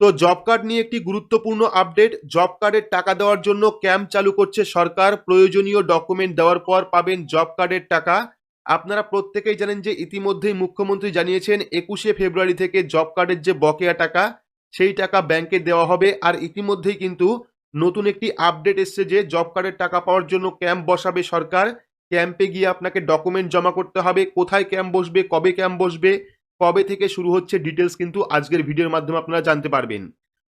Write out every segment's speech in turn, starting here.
তো job card নিয়ে একটি গুরুত্বপূর্ণ আপডেট, জব কার্ডের টাকা দেওয়ার জন্য ক্যাম্প চালু করছে সরকার। প্রয়োজনীয় ডকুমেন্ট দেওয়ার পর পাবেন জব কার্ডের টাকা। আপনারা প্রত্যেকেই জানেন যে ইতিমধ্যেই মুখ্যমন্ত্রী জানিয়েছেন, একুশে ফেব্রুয়ারি থেকে জব কার্ডের যে বকেয়া টাকা, সেই টাকা ব্যাংকে দেওয়া হবে। আর ইতিমধ্যেই কিন্তু নতুন একটি আপডেট এসছে যে জব কার্ডের টাকা পাওয়ার জন্য ক্যাম্প বসাবে সরকার। ক্যাম্পে গিয়ে আপনাকে ডকুমেন্ট জমা করতে হবে, কোথায় ক্যাম্প বসবে, কবে ক্যাম্প বসবে কবে থেকে শুরু হচ্ছে ডিটেলস কিন্তু আজকের ভিডিওর মাধ্যমে আপনারা জানতে পারবেন।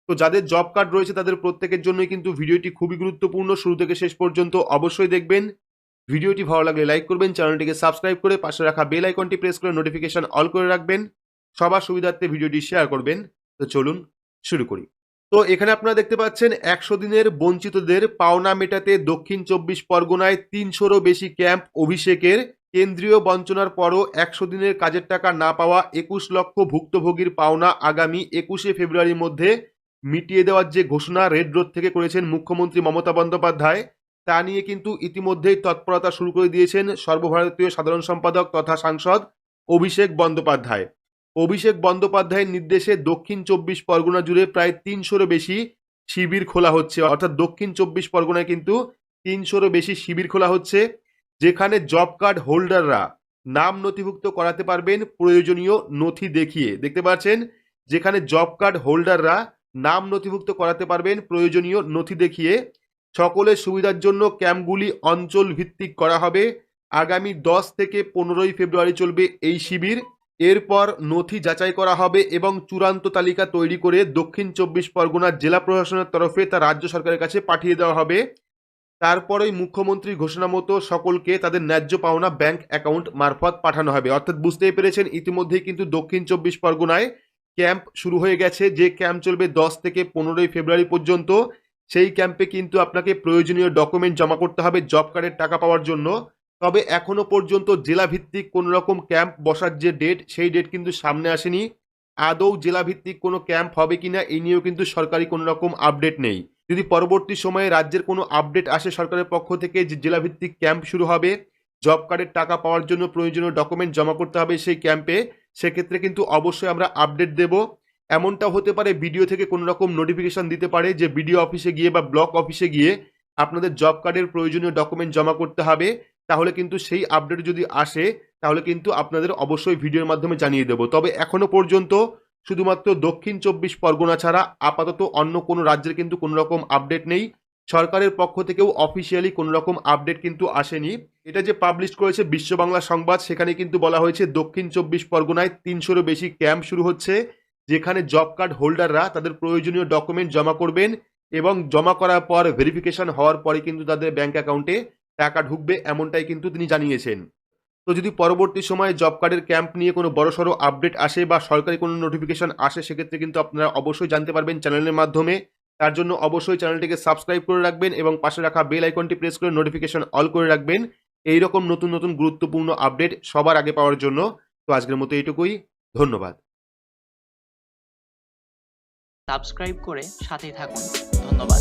তো যাদের জব কার্ড রয়েছে, তাদের প্রত্যেকের জন্যই কিন্তু ভিডিওটি খুবই গুরুত্বপূর্ণ। শুরু থেকে শেষ পর্যন্ত অবশ্যই দেখবেন। ভিডিওটি ভালো লাগলে লাইক করবেন চ্যানেলটিকে সাবস্ক্রাইব করে পাশে রাখা বেল আইকনটি প্রেস করে নোটিফিকেশন অল করে রাখবেন। সবার সুবিধার্থে ভিডিওটি শেয়ার করবেন। তো চলুন শুরু করি। তো এখানে আপনারা দেখতে পাচ্ছেন, একশো দিনের বঞ্চিতদের পাওনা মেটাতে দক্ষিণ চব্বিশ পরগনায় তিনশোরও বেশি ক্যাম্প অভিষেকের কেন্দ্রীয় বঞ্চনার পরও একশো দিনের কাজের টাকা না পাওয়া একুশ লক্ষ ভুক্তভোগীর পাওনা আগামী একুশে ফেব্রুয়ারির মধ্যে মিটিয়ে দেওয়ার যে ঘোষণা রেড রোড থেকে করেছেন মুখ্যমন্ত্রী মমতা বন্দ্যোপাধ্যায়, তা নিয়ে কিন্তু ইতিমধ্যেই তৎপরতা শুরু করে দিয়েছেন সর্বভারতীয় সাধারণ সম্পাদক তথা সাংসদ অভিষেক বন্দ্যোপাধ্যায়। অভিষেক বন্দ্যোপাধ্যায়ের নির্দেশে দক্ষিণ চব্বিশ পরগনা জুড়ে প্রায় তিনশোরও বেশি শিবির খোলা হচ্ছে। অর্থাৎ দক্ষিণ চব্বিশ পরগনায় কিন্তু তিনশোরও বেশি শিবির খোলা হচ্ছে। যেখানে জব কার্ড হোল্ডাররা নাম নথিভুক্ত করাতে পারবেন, প্রয়োজনীয় নথি দেখিয়ে। দেখতে পাচ্ছেন? যেখানে জব কার্ড হোল্ডাররা নাম নথিভুক্ত করাতে পারবেন, প্রয়োজনীয় নথি দেখিয়ে। সকলের সুবিধার জন্য ক্যাম্পগুলি অঞ্চল ভিত্তিক করা হবে। আগামী দশ থেকে পনেরোই ফেব্রুয়ারি চলবে এই শিবির। এরপর নথি যাচাই করা হবে এবং চূড়ান্ত তালিকা তৈরি করে দক্ষিণ চব্বিশ পরগনার জেলা প্রশাসনের তরফে তা রাজ্য সরকারের কাছে পাঠিয়ে দেওয়া হবে। তারপরেই মুখ্যমন্ত্রীর ঘোষণা মতো সকলকে তাদের ন্যায্য পাওনা ব্যাংক অ্যাকাউন্ট মারফত পাঠানো হবে। অর্থাৎ বুঝতেই পেরেছেন, ইতিমধ্যেই কিন্তু দক্ষিণ চব্বিশ পরগনায় ক্যাম্প শুরু হয়ে গেছে। যে ক্যাম্প চলবে দশ থেকে পনেরোই ফেব্রুয়ারি পর্যন্ত, সেই ক্যাম্পে কিন্তু আপনাকে প্রয়োজনীয় ডকুমেন্ট জমা করতে হবে, জব কার্ডের টাকা পাওয়ার জন্য। তবে এখনও পর্যন্ত জেলা ভিত্তিক কোনো রকম ক্যাম্প বসার যে ডেট, সেই ডেট কিন্তু সামনে আসেনি। আদৌ জেলা ভিত্তিক কোনো ক্যাম্প হবে কিনা এই নিয়েও কিন্তু সরকারি কোনো রকম আপডেট নেই। যদি পরবর্তী সময়ে রাজ্যের কোনো আপডেট আসে সরকারের পক্ষ থেকে যে জেলা ভিত্তিক ক্যাম্প শুরু হবে জব কার্ডের টাকা পাওয়ার জন্য প্রয়োজনীয় ডকুমেন্ট জমা করতে হবে সেই ক্যাম্পে সেক্ষেত্রে কিন্তু অবশ্যই আমরা আপডেট দেব। এমনটা হতে পারে ভিডিও থেকে কোনো রকম নোটিফিকেশন দিতে পারে যে বিডিও অফিসে গিয়ে বা ব্লক অফিসে গিয়ে আপনাদের জব কার্ডের প্রয়োজনীয় ডকুমেন্ট জমা করতে হবে। তাহলে কিন্তু সেই আপডেট যদি আসে, তাহলে কিন্তু আপনাদের অবশ্যই ভিডিওর মাধ্যমে জানিয়ে দেবো। তবে এখনও পর্যন্ত শুধুমাত্র দক্ষিণ চব্বিশ পরগনা ছাড়া আপাতত অন্য কোনো রাজ্যের কিন্তু কোনো রকম আপডেট নেই। সরকারের পক্ষ থেকেও অফিসিয়ালি কোনো রকম আপডেট কিন্তু আসেনি। এটা যে পাবলিশ করেছে বিশ্ব বাংলা সংবাদ, সেখানে কিন্তু বলা হয়েছে দক্ষিণ চব্বিশ পরগনায় তিনশোরও বেশি ক্যাম্প শুরু হচ্ছে, যেখানে জব কার্ড হোল্ডাররা তাদের প্রয়োজনীয় ডকুমেন্ট জমা করবেন এবং জমা করার পর ভেরিফিকেশন হওয়ার পরে কিন্তু তাদের ব্যাংক অ্যাকাউন্টে টাকা ঢুকবে, এমনটাই কিন্তু তিনি জানিয়েছেন। তো যদি পরবর্তী সময়ে জব কার্ডের ক্যাম্প নিয়ে কোনো বড়সড় আপডেট আসে বা সরকারি কোনো নোটিফিকেশন আসে, সেক্ষেত্রে কিন্তু আপনারা অবশ্যই জানতে পারবেন চ্যানেলের মাধ্যমে। তার জন্য অবশ্যই চ্যানেলটিকে সাবস্ক্রাইব করে রাখবেন এবং পাশে রাখা বেল আইকনটি প্রেস করে নোটিফিকেশন অল করে রাখবেন। এই রকম নতুন নতুন গুরুত্বপূর্ণ আপডেট সবার আগে পাওয়ার জন্য। তো আজকের মতো এইটুকুই। ধন্যবাদ। সাবস্ক্রাইব করে সাথেই থাকুন। ধন্যবাদ।